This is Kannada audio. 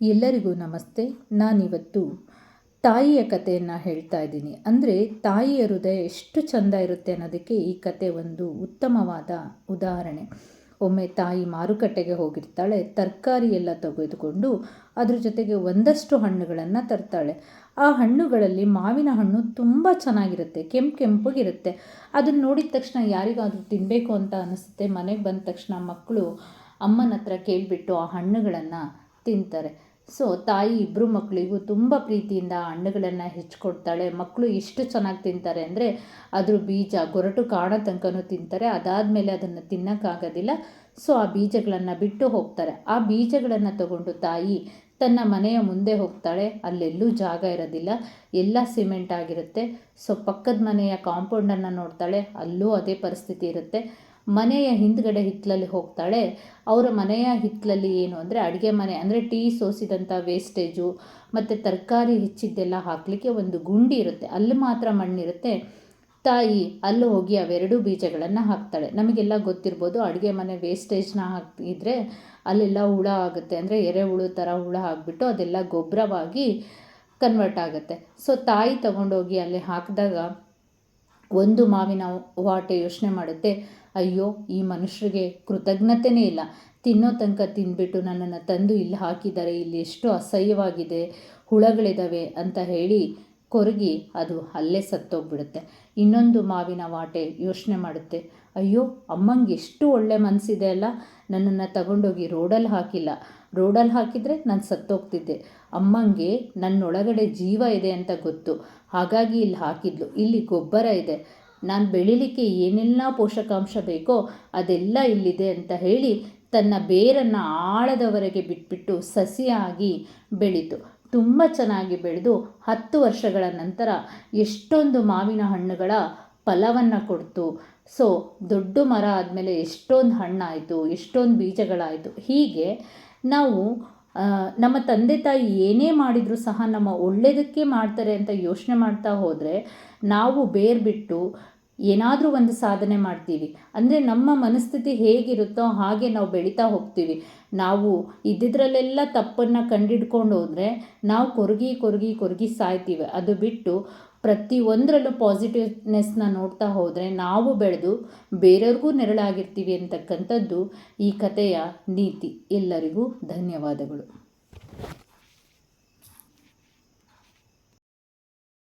ಎಲ್ಲರಿಗೂ ನಮಸ್ತೆ. ನಾನಿವತ್ತು ತಾಯಿಯ ಕಥೆಯನ್ನು ಹೇಳ್ತಾ ಇದ್ದೀನಿ. ಅಂದರೆ ತಾಯಿಯ ಹೃದಯ ಎಷ್ಟು ಚೆಂದ ಇರುತ್ತೆ ಅನ್ನೋದಕ್ಕೆ ಈ ಕತೆ ಒಂದು ಉತ್ತಮವಾದ ಉದಾಹರಣೆ. ಒಮ್ಮೆ ತಾಯಿ ಮಾರುಕಟ್ಟೆಗೆ ಹೋಗಿರ್ತಾಳೆ, ತರಕಾರಿ ಎಲ್ಲ ತೆಗೆದುಕೊಂಡು ಅದ್ರ ಜೊತೆಗೆ ಒಂದಷ್ಟು ಹಣ್ಣುಗಳನ್ನು ತರ್ತಾಳೆ. ಆ ಹಣ್ಣುಗಳಲ್ಲಿ ಮಾವಿನ ಹಣ್ಣು ತುಂಬ ಚೆನ್ನಾಗಿರುತ್ತೆ, ಕೆಂಪು ಕೆಂಪಗಿರುತ್ತೆ. ಅದನ್ನು ನೋಡಿದ ತಕ್ಷಣ ಯಾರಿಗಾದರೂ ತಿನ್ನಬೇಕು ಅಂತ ಅನಿಸುತ್ತೆ. ಮನೆಗೆ ಬಂದ ತಕ್ಷಣ ಮಕ್ಕಳು ಅಮ್ಮನ ಹತ್ರ ಕೇಳಿಬಿಟ್ಟು ಆ ಹಣ್ಣುಗಳನ್ನು ತಿಂತಾರೆ. ಸೊ ತಾಯಿ ಇಬ್ಬರು ಮಕ್ಕಳಿಗೂ ತುಂಬ ಪ್ರೀತಿಯಿಂದ ಹಣ್ಣುಗಳನ್ನು ಹೆಚ್ಚಿಕೊಡ್ತಾಳೆ ಮಕ್ಕಳು ಎಷ್ಟು ಚೆನ್ನಾಗಿ ತಿಂತಾರೆ ಅಂದರೆ ಅದ್ರ ಬೀಜ ಗೊರಟು ಕಾಣೋ ತನಕನೂ ತಿಂತಾರೆ. ಅದಾದಮೇಲೆ ಅದನ್ನು ತಿನ್ನೋಕ್ಕಾಗೋದಿಲ್ಲ ಸೊ ಆ ಬೀಜಗಳನ್ನು ಬಿಟ್ಟು ಹೋಗ್ತಾರೆ. ಆ ಬೀಜಗಳನ್ನು ತಗೊಂಡು ತಾಯಿ ತನ್ನ ಮನೆಯ ಮುಂದೆ ಹೋಗ್ತಾಳೆ. ಅಲ್ಲೆಲ್ಲೂ ಜಾಗ ಇರೋದಿಲ್ಲ. ಎಲ್ಲ ಸಿಮೆಂಟ್ ಆಗಿರುತ್ತೆ. ಸೊ ಪಕ್ಕದ ಮನೆಯ ಕಾಂಪೌಂಡನ್ನು ನೋಡ್ತಾಳೆ. ಅಲ್ಲೂ ಅದೇ ಪರಿಸ್ಥಿತಿ ಇರುತ್ತೆ. ಮನೆಯ ಹಿಂದ್ಗಡೆ ಹಿತ್ತಲಲ್ಲಿ ಹೋಗ್ತಾಳೆ. ಅವರ ಮನೆಯ ಹಿತ್ತಲಲ್ಲಿ ಏನು ಅಂದರೆ ಅಡುಗೆ ಮನೆ ಅಂದರೆ ಟೀ ಸೋಸಿದಂಥ ವೇಸ್ಟೇಜು ಮತ್ತು ತರಕಾರಿ ಹೆಚ್ಚಿದ್ದೆಲ್ಲ ಹಾಕಲಿಕ್ಕೆ ಒಂದು ಗುಂಡಿ ಇರುತ್ತೆ. ಅಲ್ಲಿ ಮಾತ್ರ ಮಣ್ಣಿರುತ್ತೆ. ತಾಯಿ ಅಲ್ಲಿ ಹೋಗಿ ಅವೆರಡು ಬೀಜಗಳನ್ನು ಹಾಕ್ತಾಳೆ. ನಮಗೆಲ್ಲ ಗೊತ್ತಿರ್ಬೋದು ಅಡುಗೆ ಮನೆ ವೇಸ್ಟೇಜ್ನ ಹಾಕಿದ್ರೆ ಅಲ್ಲೆಲ್ಲ ಹುಳ ಆಗುತ್ತೆ ಅಂದರೆ ಎರೆಹುಳು ಥರ ಹುಳ ಆಗಿಬಿಟ್ಟು ಅದೆಲ್ಲ ಗೊಬ್ಬರವಾಗಿ ಕನ್ವರ್ಟ್ ಆಗುತ್ತೆ. ಸೊ ತಾಯಿ ತಗೊಂಡೋಗಿ ಅಲ್ಲಿ ಹಾಕಿದಾಗ ಒಂದು ಮಾವಿನ ವಾಟೆ ಯೋಚನೆ ಮಾಡುತ್ತೆ. ಅಯ್ಯೋ, ಈ ಮನುಷ್ಯರಿಗೆ ಕೃತಜ್ಞತೆಯೇ ಇಲ್ಲ. ತಿನ್ನೋ ತನಕ ತಿಂದ್ಬಿಟ್ಟು ನನ್ನನ್ನು ತಂದು ಇಲ್ಲಿ ಹಾಕಿದ್ದಾರೆ ಇಲ್ಲಿ ಎಷ್ಟು ಅಸಹ್ಯವಾಗಿದೆ ಹುಳಗಳಿದ್ದಾವೆ ಅಂತ ಹೇಳಿ ಕೊರಗಿ ಅದು ಅಲ್ಲೇ ಸತ್ತೋಗ್ಬಿಡುತ್ತೆ. ಇನ್ನೊಂದು ಮಾವಿನ ವಾಟೆ ಯೋಚನೆ ಮಾಡುತ್ತೆ. ಅಯ್ಯೋ, ಅಮ್ಮಂಗೆ ಎಷ್ಟು ಒಳ್ಳೆ ಮನಸ್ಸಿದೆ ಅಲ್ಲ. ನನ್ನನ್ನು ತಗೊಂಡೋಗಿ ರೋಡಲ್ಲಿ ಹಾಕಿಲ್ಲ. ರೋಡಲ್ಲಿ ಹಾಕಿದರೆ ನಾನು ಸತ್ತೋಗ್ತಿದ್ದೆ. ಅಮ್ಮಂಗೆ ನನ್ನೊಳಗಡೆ ಜೀವ ಇದೆ ಅಂತ ಗೊತ್ತು. ಹಾಗಾಗಿ ಇಲ್ಲಿ ಹಾಕಿದ್ಲು. ಇಲ್ಲಿ ಗೊಬ್ಬರ ಇದೆ. ನಾನು ಬೆಳೀಲಿಕ್ಕೆ ಏನೆಲ್ಲ ಪೋಷಕಾಂಶ ಬೇಕೋ ಅದೆಲ್ಲ ಇಲ್ಲಿದೆ ಅಂತ ಹೇಳಿ ತನ್ನ ಬೇರನ್ನು ಆಳದವರೆಗೆ ಬಿಟ್ಬಿಟ್ಟು ಸಸಿಯಾಗಿ ಬೆಳೀತು. ತುಂಬ ಚೆನ್ನಾಗಿ ಬೆಳೆದು ಹತ್ತು ವರ್ಷಗಳ ನಂತರ ಎಷ್ಟೊಂದು ಮಾವಿನ ಹಣ್ಣುಗಳ ಫಲವನ್ನು ಕೊಡ್ತು. ಸೊ, ದೊಡ್ಡ ಮರ ಆದಮೇಲೆ ಎಷ್ಟೊಂದು ಹಣ್ಣಾಯಿತು, ಎಷ್ಟೊಂದು ಬೀಜಗಳಾಯಿತು. ಹೀಗೆ ನಾವು ನಮ್ಮ ತಂದೆ ತಾಯಿ ಏನೇ ಮಾಡಿದರೂ ಸಹ ನಮ್ಮ ಒಳ್ಳೆಯದಕ್ಕೆ ಮಾಡ್ತಾರೆ ಅಂತ ಯೋಚನೆ ಮಾಡ್ತಾ ಹೋದರೆ ನಾವು ಬೇರೆ ಬಿಟ್ಟು ಏನಾದರೂ ಒಂದು ಸಾಧನೆ ಮಾಡ್ತೀವಿ. ಅಂದರೆ ನಮ್ಮ ಮನಸ್ಥಿತಿ ಹೇಗಿರುತ್ತೋ ಹಾಗೆ ನಾವು ಬೆಳೀತಾ ಹೋಗ್ತೀವಿ. ನಾವು ಇದ್ದಿದ್ರಲ್ಲೆಲ್ಲ ತಪ್ಪನ್ನು ಕಂಡಿಡ್ಕೊಂಡು ಹೋದರೆ ನಾವು ಕೊರಗಿ ಕೊರಗಿ ಕೊರಗಿ ಸಾಯ್ತೀವಿ. ಅದು ಬಿಟ್ಟು ಪ್ರತಿಯೊಂದರಲ್ಲೂ ಪಾಸಿಟಿವ್ನೆಸ್ನ ನೋಡ್ತಾ ಹೋದರೆ ನಾವು ಬೆಳೆದು ಬೇರೆಯವ್ರಿಗೂ ನೆರಳಾಗಿರ್ತೀವಿ ಅಂತಕ್ಕಂಥದ್ದು ಈ ಕಥೆಯ ನೀತಿ. ಎಲ್ಲರಿಗೂ ಧನ್ಯವಾದಗಳು.